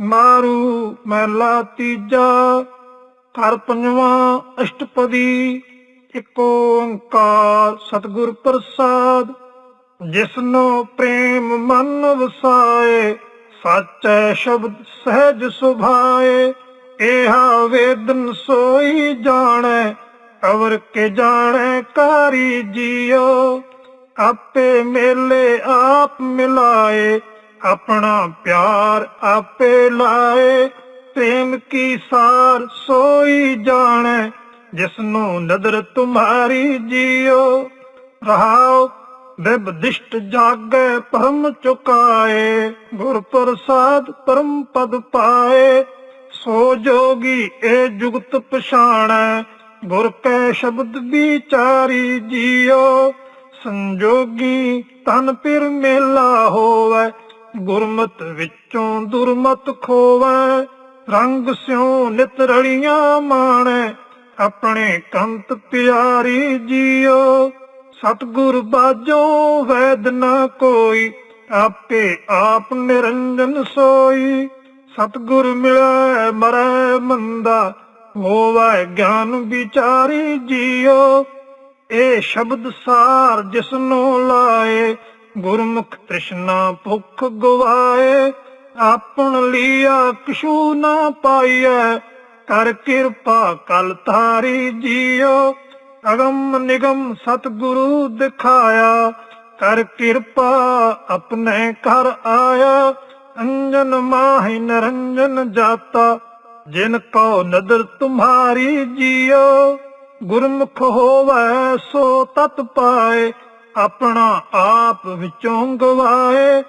ਮਾਰੂ ਮਹਿਲਾ ਤੀਜਾ, ਘਰ ਪੰਜਵਾਂ ਅਸ਼ਟਪਦੀ, ਇੱਕ ਓੰਕਾਰ ਸਤਿਗੁਰ ਪ੍ਰਸਾਦ, ਜਿਸਨੋ ਪ੍ਰੇਮ ਮਨ ਵਸਾਏ, ਸਾਚੈ ਸ਼ਬਦ ਸਹਿਜ ਸੁਭਾਏ ਇਹਾ ਵੇਦਨ ਸੋਈ ਜਾਣੈ, ਅਵਰ ਕੇ ਜਾਣੈ ਕਾਰੀ ਜੀਓ, ਆਪੇ ਮੇਲੇ ਆਪ ਮਿਲਾਏ ਆਪਣਾ ਪਿਆਰ ਆਪੇ ਲਾਏ, ਪ੍ਰੇਮ ਕੀ ਸਾਰ ਸੋਈ ਜਾਣੈ, ਜਿਸਨੂੰ ਨਦਰ ਤੁਮਾਰੀ ਜੀਓ। ਰਹਾਉ ਬਿਬ ਦਿਸ਼ਟ ਜਾਗੈ ਪਰਮ ਚੁਕਾਏ ਗੁਰ ਪ੍ਰਸਾਦ ਪਰਮ ਪਦ ਪਾਏ। ਸੋ ਜੋਗੀ ਇਹ ਜੁਗਤ ਪਛਾਣੈ, ਗੁਰ ਕੈ ਸ਼ਬਦ ਵਿਚਾਰੀ ਜੀਓ। ਸੰਜੋਗੀ ਤਨ ਪਿਰ ਮੇਲਾ ਹੋਵੇ ਗੁਰਮਤ ਵਿੱਚੋਂ ਦੁਰਮਤ ਖੋਵੈ, ਰੰਗ ਸਿਉ ਨਿਤ ਰਲੀਆਂ ਮਾਣੈ, ਆਪਣੇ ਕੰਤ ਪਿਆਰੀ ਜੀਓ। ਸਤਗੁਰ ਬਾਜੋ ਵੈਦ ਨਾ ਕੋਈ, ਆਪੇ ਆਪ ਨਿਰੰਜਨ ਸੋਈ। ਸਤਗੁਰ ਮਿਲੈ, ਮਰੈ ਮੰਦਾ, ਹੋਵੈ ਗਿਆਨ ਵਿਚਾਰੀ ਜੀਓ। ਇਹ ਸ਼ਬਦ ਸਾਰ ਜਿਸਨੂੰ ਲਾਏ ਗੁਰਮੁਖ ਤ੍ਰਿਸ਼ਨਾ ਭੁਖ ਗਵਾਏ, ਆਪਣ ਲੀਆ ਕਿਛੂ ਨਾ ਪਾਈਐ। ਕਰ ਕਿਰਪਾ ਕਲ ਤਾਰੀ ਜੀਓ, ਅਗਮ ਨਿਗਮ ਸਤਿਗੁਰੂ ਦਿਖਾਇਆ। ਕਰ ਕਿਰਪਾ ਆਪਣੇ ਘਰ ਆਇਆ, ਅੰਜਨ ਮਾਹਿ ਨਰੰਜਨ ਜਾਤਾ। ਜਿਨ ਕੋ ਨਦਰ ਤੁਮਹਾਰੀ ਜੀਓ, ਗੁਰਮੁਖ ਹੋਵੈ ਸੋ ਤਤ ਪਾਏ। ਆਪਣਾ ਆਪ ਵਿਚੋਂ ਗਵਾਏ।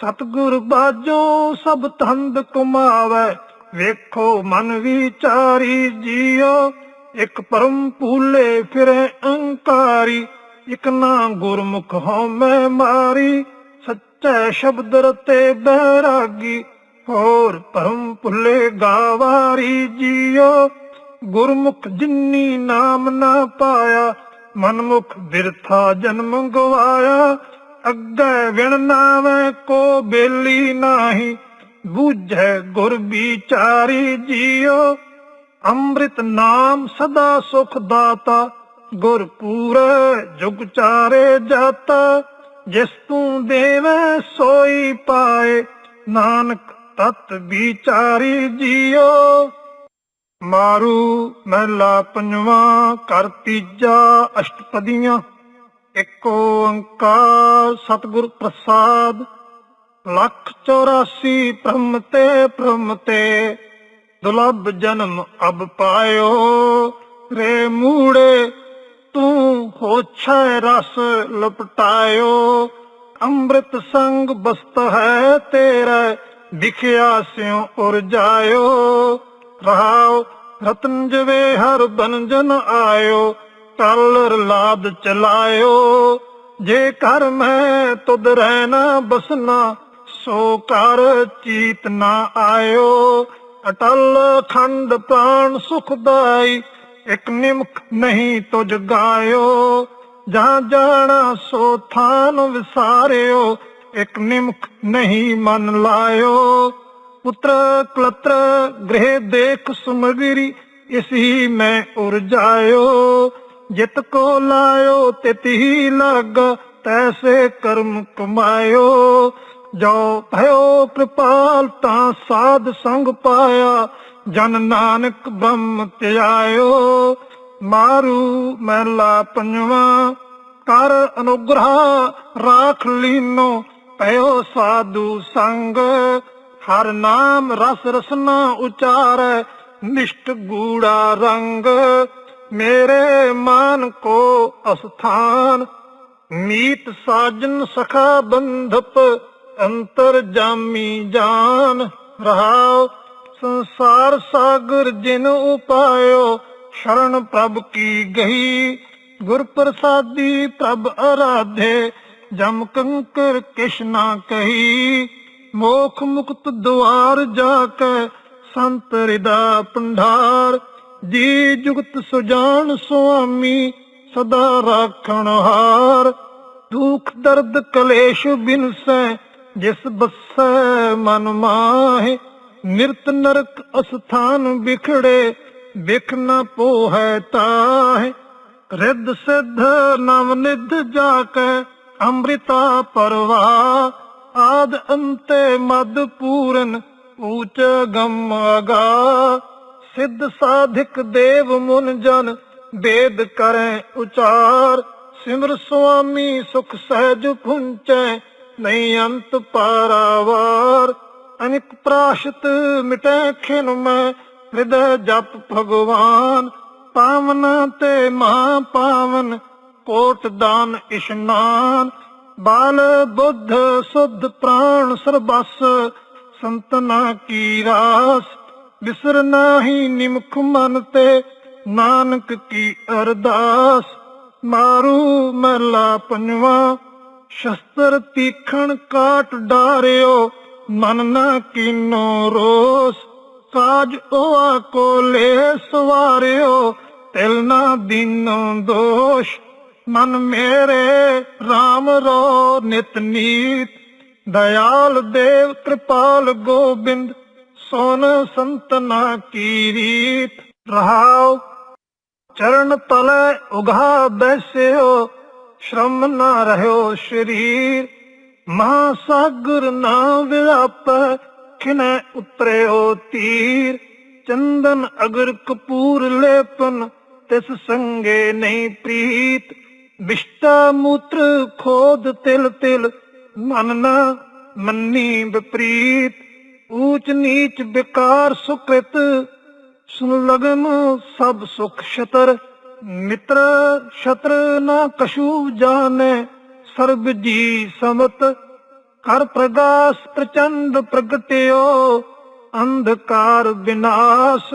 ਸਤਗੁਰ ਬਾਜੋ ਸਭ ਤੰਦ ਕਮਾਵੇ ਵੇਖੋ ਮਨ ਵਿਚਾਰੀ ਜੀਓ, ਇਕ ਪਰਮ ਭੂਲੇ ਫਿਰੇ ਅਹੰਕਾਰੀ ਇਕ ਨਾ ਗੁਰਮੁਖ ਹਉਮੈ ਮਾਰੀ, ਸੱਚੇ ਸ਼ਬਦ ਰਤੇ ਬੈਰਾਗੀ। ਹੋਰ ਪਰਮ ਭੁੱਲੇ ਗਾਵਾਰੀ ਜੀਓ, ਗੁਰਮੁਖ ਜਿਨੀ ਨਾਮ ਨਾ ਪਾਇਆ। ਮਨਮੁਖ ਬਿਰਥਾ ਜਨਮ ਗਵਾਇਆ, ਅੱਗੇ ਵਿਣ ਨਾਵੇਂ ਕੋ ਬੇਲੀ ਨਾਹੀ, ਬੂਝੈ ਗੁਰ ਵਿਚਾਰੀ ਜੀਓ। ਅੰਮ੍ਰਿਤ ਨਾਮ ਸਦਾ ਸੁਖ ਦਾਤਾ, ਗੁਰ ਪੂਰੇ ਜੁਗ ਚਾਰੇ ਜਾਤਾ। ਜਿਸ ਤੂੰ ਦੇਵੇਂ ਸੋਈ ਪਾਏ, ਨਾਨਕ ਤਤ ਵਿਚਾਰੀ ਜੀਓ। ਮਾਰੂ ਮਹਿਲਾ ਪੰਜਵਾਂ ਕਰ ਤੀਜਾ, ਅਸ਼ਟਪਦੀਆਂ। ਇੱਕ ਓੰਕਾਰ ਸਤਿਗੁਰ ਪ੍ਰਸਾਦ, ਲੱਖ 84 ਬ੍ਰਹਮ ਤੇ ਬ੍ਰਹਮ ਤੇ, ਦੁਲਭ ਜਨਮ ਅਬ ਪਾਇਓ, ਰੇ ਮੂੜੇ, ਤੂੰ ਹੋਛੈ ਰਸ ਲਪਟਾਇਓ। ਅੰਮ੍ਰਿਤ ਸੰਗ ਬਸਤ ਹੈ ਤੇਰਾ, ਦਿਖਿਆ ਸਿਉ ਉਰ ਜਾਇਓ। ਰਹਾਉ ਰਤਨ ਜਵੇ ਹਰ ਬਨਜਨ ਆਇਓ ਟਲ ਲਾਦ ਚਲਾਇਓ। ਜੇ ਕਰ ਮੈਂ ਤੁਧ ਰਹਿਣਾ ਬਸਨਾ, ਸੋ ਕਰ ਚੀਤ ਨਾ ਆਇਓ। ਅਟਲ ਖੰਡ ਪ੍ਰਾਣ ਸੁਖਦਾਈ ਇਕ ਨਿਮਕ ਨਹੀਂ ਤੁਜ ਗਾਇਓ। ਜਾਂ ਜਾਣਾ ਸੋ ਥਾਨ ਵਿਸਾਰਿਓ, ਇਕ ਨਿਮਕ ਨਹੀਂ ਮਨ ਲਾਇਓ। ਪੁੱਤਰ ਕਲਤਰ, ਗ੍ਰਹਿ ਦੇਖ ਸੁਮਗਰੀ, ਇਸੀ ਮੈਂ ਉਰ ਜਾਇਓ। ਜਿਤ ਕੋ ਲਾਇਓ ਤਿਤ ਹੀ ਲੱਗ, ਤੈਸੇ ਕਰਮ ਕਮਾਇਓ। ਜੋ ਭਇਓ ਕਿਰਪਾਲ ਤਾਂ ਸਾਧ ਸੰਗ ਪਾਇਆ, ਜਨ ਨਾਨਕ ਬ੍ਰਹਮ ਧਿਆਇਓ ਮਾਰੂ ਮਹਿਲਾ ਪੰਜਵਾ, ਕਰ ਅਨੁਗ੍ਰਹ ਰਾਖ ਲੀਨੋ, ਭਇਓ ਸਾਧੂ ਸੰਗ। ਹਰ ਨਾਮ ਰਸ ਰਸਨਾ ਉਚਾਰੈ, ਨਿਸ਼ਟ ਗੂੜਾ ਰੰਗ, ਮੇਰੇ ਮਨ ਕੋ ਅਸਥਾਨ। ਮੀਤ ਸਾਜਨ ਸਖਾ ਬੰਧਪ, ਅੰਤਰ ਜਾਮੀ ਜਾਨ। ਰਹਾਉ ਸੰਸਾਰ ਸਾਗਰ ਜਿਨ ਉਪਾਇਓ, ਸ਼ਰਨ ਪ੍ਰਭ ਕੀ ਗਈ ਗੁਰ ਪ੍ਰਸਾਦੀ ਪ੍ਰਭ ਅਰਾਧੇ, ਜਮ ਕੰਕਰ ਕਿਛ ਕਹੀ। ਮੋਖ ਮੁਕਤ ਦੁਆਰ ਜਾ ਕੇ ਸੰਤ ਰਿਦਾ ਪੰਡਾਰ। ਜੀ ਜੁਗਤ ਸੁਜਾਨ ਸੁਆਮੀ ਸਦਾ ਰਾਖਣ ਹਾਰ। ਦੁਖ ਦਰਦ ਕਲੇਸ਼ ਬਿਨਸੈ, ਜਿਸ ਬਸੈ ਮਨ ਮਾਹੇ। ਨਿਰਤ ਨਰਕ ਅਸਥਾਨ ਵਿਖੜੇ, ਵਿਖ ਨ ਪੋਹੈ ਤਾਹੇ। ਰਿੱਧ ਸਿੱਧ ਨਵ ਨਿਧ ਜਾ ਕੇ ਅੰਮ੍ਰਿਤਾ ਪਰਵਾ ਆਦ ਅੰਤੇ ਮਦ ਪੂਰਨ ਊਚ ਗਮ ਅਗਾ। ਸਿੱਧ ਸਾਧਿਕ ਦੇਵ ਮੁਨ ਜਨ ਵੇਦ ਕਰੈ ਉਚਾਰ। ਸਿਮਰ ਸੁਆਮੀ ਸੁਖ ਸਹਿਜ ਪੁੰਚੈ ਨਹੀਂ ਅੰਤ ਪਾਰਾਵਾਰ। ਅਨਿਕ ਪ੍ਰਾਸ਼ਤ ਮਿਟੈ ਖਿਨ ਮੈਂ ਹਿਰਦੈ ਜਪ ਭਗਵਾਨ। ਪਾਵਨ ਤੇ ਮਹਾ ਪਾਵਨ ਕੋਟ ਦਾਨ ਇਸ਼ਨਾਨ। ਬਾਲ ਬੁੱਧ ਸੁਧ ਪ੍ਰਾਣ ਸਰਬਸ ਸੰਤਨਾ ਕੀ ਰਾਸ, ਬਿਸਰ ਨਾਹੀ ਨਿਮਖ ਮਨ ਤੇ, ਨਾਨਕ ਕੀ ਅਰਦਾਸ। ਮਾਰੂ ਮਹਲਾ ਪੰਜਵਾ, ਸ਼ਸਤਰ ਤੀਖਣ ਕਾਟ ਡਾਰਿਓ, ਮਨ ਨਾ ਕੀਨੋ ਰੋਸ। ਕਾਜ ਹੋਆ ਕੋਲੇ ਸਵਾਰਿਓ, ਤਿਲ ਨਾ ਦੀਨੋ ਦੋਸ਼। ਮਨ ਮੇਰੇ RAM ਰੋ ਨਿਤ ਨੀਤ, ਦਇਆਲ ਦੇਵ ਕਿਰਪਾਲ ਗੋਬਿੰਦ ਸੋਨ ਸੰਤਨਾ ਕੀ ਰੀਤ। ਰਹਾਉ, ਚਰਨ ਤਲੇ ਉਘਾ ਬੈਸਿਓ, ਸ਼ਰਮ ਨਾ ਰਹਿਓ ਸ਼ਰੀਰ। ਮਹਾਸਾਗਰ ਨਾ ਵਿਆਪੈ ਖਿਨੈ ਉਤਰਿਓ ਤੀਰ। ਚੰਦਨ ਅਗਰ ਕਪੂਰ ਲੇਪਨ, ਤਿਸ ਸੰਗੇ ਨਹੀਂ ਪ੍ਰੀਤ। ਵਿਸ਼ਟਾ ਮੂਤਰ ਖੋਦ ਤਿਲ ਤਿਲ, ਮਨ ਨਾ ਮੰਨੀ ਵਿਪਰੀਤ। ਊਚ ਨੀਚ ਵਿਕਾਰ ਸੁਕ੍ਰਿਤ, ਸੁਨ ਲਗਨ ਸਭ ਸੁਖ ਸ਼ਤਰ ਮਿੱਤਰ ਛਤਰ ਨਾ ਕਛੂ ਜਾਣੈ, ਸਰਬ ਜੀ ਸਮਤ। ਕਰ ਪ੍ਰਗਾਸ ਪ੍ਰਚੰਡ ਪ੍ਰਗਟਿਓ, ਅੰਧਕਾਰ ਵਿਨਾਸ਼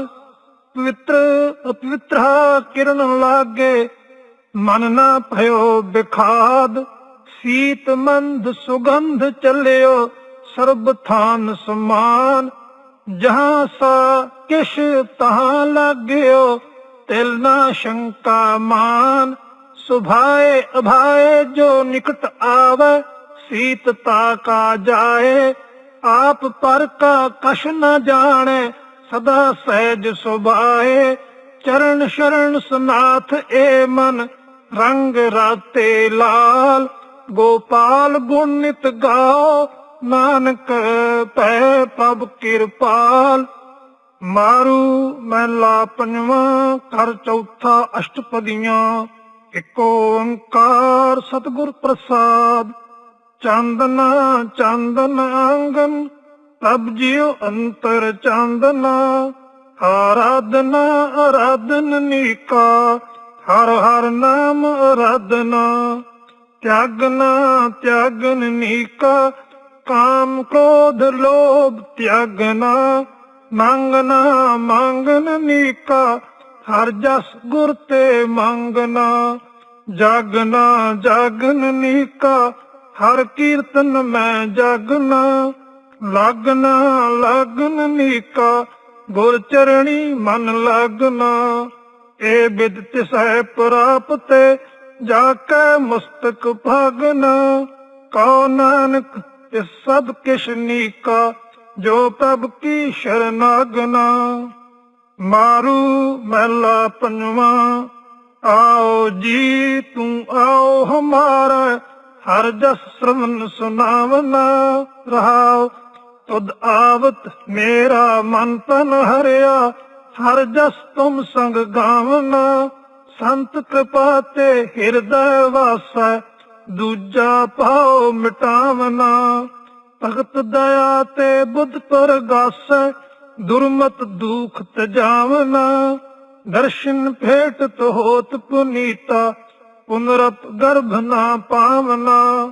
ਪਵਿੱਤਰ ਅਪਵਿੱਤਰ ਕਿਰਨ ਲਾਗੇ ਮਨ ਨਾ ਭਇਓ ਬਿਖਾਦ, ਸੀਤ ਮੰਦ ਸੁਗੰਧ ਚੱਲਿਓ, ਸਰਬ ਥਾਨ ਸਮਾਨ। ਜਹਾਂ ਸਾ ਕਿਛ ਤਹਾਂ ਲੱਗਿਓ, ਤਿਲ ਨਾ ਸ਼ੰਕਾ ਮਾਨ। ਸੁਭਾਏ ਅਭਾਏ ਜੋ ਨਿਕਟ ਆਵੇ ਸੀਤਤਾ ਕਾ ਜਾਏ। ਆਪ ਪਰ ਕਾ ਕਛ ਨ ਜਾਣੇ, ਸਦਾ ਸਹਿਜ ਸੁਭਾਏ। ਚਰਨ ਸ਼ਰਨ ਸੁਨਾਥ ਏ ਮਨ ਰੰਗ ਰਾਤੇ ਲਾਲ, ਗੋਪਾਲ ਗੁਣ ਗਾਓ, ਨਾਨਕ ਪੈ ਪ੍ਰਭ ਕਿਰਪਾਲ। ਮਾਰੂ ਮਹਿਲਾ ਪੰਜਵਾਂ ਕਰ ਚੌਥਾ ਅਸ਼ਟਪਦੀਆਂ, ਇਕ ਓੰਕਾਰ ਸਤਿਗੁਰ ਪ੍ਰਸਾਦ। ਚੰਦਨਾ, ਚੰਦਨ ਅੰਗਨ ਤਬ ਜੀਉ ਅੰਤਰ ਚੰਦਨਾ। ਆਰਾਧਨਾ, ਆਰਾਧਨ ਨੀਕਾ ਹਰ ਹਰ ਨਾਮ ਆਰਾਧਨਾ ਤਿਆਗਨਾ ਤਿਆਗਨ ਨੀਕਾ, ਕਾਮ ਕ੍ਰੋਧ ਲੋਭ ਤਿਆਗਨਾ, ਮੰਗਨਾ ਮੰਗਨ ਨੀਕਾ, ਹਰ ਜਸ ਗੁਰ ਤੇ ਮੰਗਨਾ, ਜਾਗਨਾ ਜਾਗਨ ਨੀਕਾ, ਹਰ ਕੀਰਤਨ ਮੈਂ ਜਾਗਨਾ, ਲਗਨਾ ਲਗਨ ਨੀਕਾ, ਗੁਰ ਚਰਣੀ ਮਨ ਲਗਨਾ। ਏ ਬਿਦ ਤਿਸੈ ਪ੍ਰਾਪਤੇ ਜਾ ਕੇ ਮਸਤਕ ਭਾਗਨਾ। ਕਉ ਨਾਨਕ ਇਸ ਸਭ ਕਿਛ ਨੀਕਾ, ਜੋ ਪ੍ਰਭ ਕੀ ਸ਼ਰਨਾਗਨਾ। ਮਾਰੂ ਮਹਿਲਾ ਪੰਜਵਾ, ਆਓ ਜੀ ਤੂੰ ਆਓ ਹਮਾਰਾ, ਹਰ ਜਸ ਸ਼ਰਵਨ ਸੁਨਾਵਨਾ ਰਹਾਓ। ਤੁਧ ਆਵਤ ਮੇਰਾ ਮਨ ਤਨ ਹਰਿਆ ਹਰ ਜਸ ਤੁਮ ਸੰਗ ਗਾਵਨਾ, ਸੰਤ ਕਿਰਪਾ ਤੇ ਹਿਰਦੈ ਵਾਸੈ, ਦੂਜਾ ਪਾਉ ਮਿਟਾਵਨਾ। ਭਗਤ ਦਇਆ ਤੇ ਬੁੱਧ ਪਰਗਾਸੈ, ਦੁਰਮਤ ਦੁਖ ਤਜਾਵਨਾ। ਦਰਸ਼ਨ ਭੇਟ ਹੋਤ ਪੁਨੀਤਾ, ਪੁਨਰਤ ਗਰਭ ਨਾ ਪਾਵਨਾ।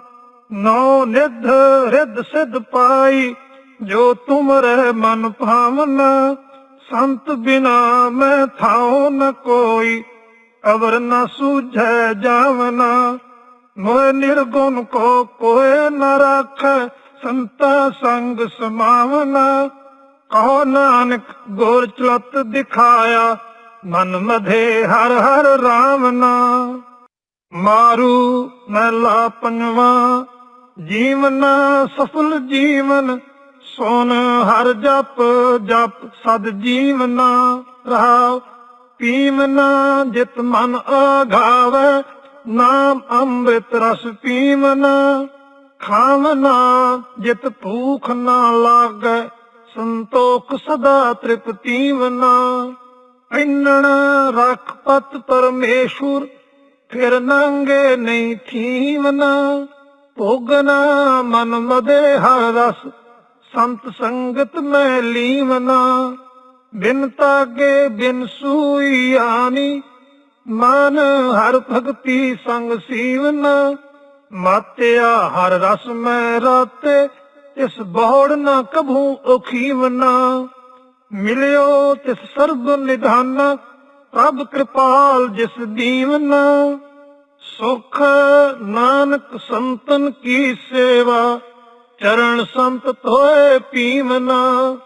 ਨੌ ਨਿਧ ਰਿੱਧ ਸਿਧ ਪਾਈ, ਜੋ ਤੁਮਰੇ ਮਨ ਭਾਵਨਾ। ਸੰਤ ਬਿਨਾ ਮੈਂ ਥਾਉ ਨ ਕੋਈ, ਅਵਰ ਨ ਸੂਝੈ ਜਾਵਨਾ। ਮੋਹ ਨਿਰਗੁਣ ਕੋ ਕੋਏ ਨ ਰਾਖੈ, ਸੰਤਾ ਸੰਗ ਸਮਾਵਨਾ। ਕਹੋ ਨਾਨਕ ਗੁਰ ਚਲਤ ਦਿਖਾਇਆ, ਮਨ ਮਧੇ ਹਰ ਹਰ ਰਾਮ ਨਾ ਮਾਰੂ ਮਹਿਲਾ ਪੰਜਵਾ, ਜੀਵਨ ਸਫਲ ਜੀਵਨ ਸੋਨ ਹਰ ਜਪ ਜਪ ਸਦ ਜੀਵਨਾ ਰਹਾਉ। ਪੀਵਨਾ ਜਿਤ ਮਨ ਆਘਾਵੇ ਨਾਮ ਅੰਮ੍ਰਿਤ ਰਸ ਪੀਵਨਾ ਖਾਵਨਾ ਜਿਤ ਭੂਖ ਨਾ ਲਾਗੈ, ਸੰਤੋਖ ਸਦਾ ਤ੍ਰਿਪਤੀ ਵਨਾ ਇੰਨਣ ਰਖ ਪਤ ਪਰਮੇਸ਼ੁਰ, ਫਿਰ ਨੰਗੇ ਨਹੀਂ ਥੀਵਨਾ ਭੋਗਨਾ ਮਨ ਮਦੇ ਹਰ ਰਸ ਸੰਤ ਸੰਗਤ ਮੈਂ ਲੀਵਨਾ, ਬਿਨ ਤਾਗੇ ਬਿਨ ਸੂਈ ਆਨੀ। ਮਨ ਹਰ ਭਗਤੀ ਸੰਗ ਸੀਵਨਾ, ਮਾਤਿਆ ਹਰ ਰਸ ਮੈਂ ਰਾਤੇ, ਤਿਸ ਬੋੜ ਨਾ ਕਭੂ ਔਖੀਵਨਾ ਮਿਲਿਓ ਤਿਸ ਸਰਬ ਨਿਧਾਨ, ਪ੍ਰਭ ਕਿਰਪਾਲ ਜਿਸ ਦੀਵਨਾ। ਸੁਖ ਨਾਨਕ ਸੰਤਨ ਕੀ ਸੇਵਾ ਚਰਨ ਸੰਤ ਤੋਏ ਪੀਵਨਾ।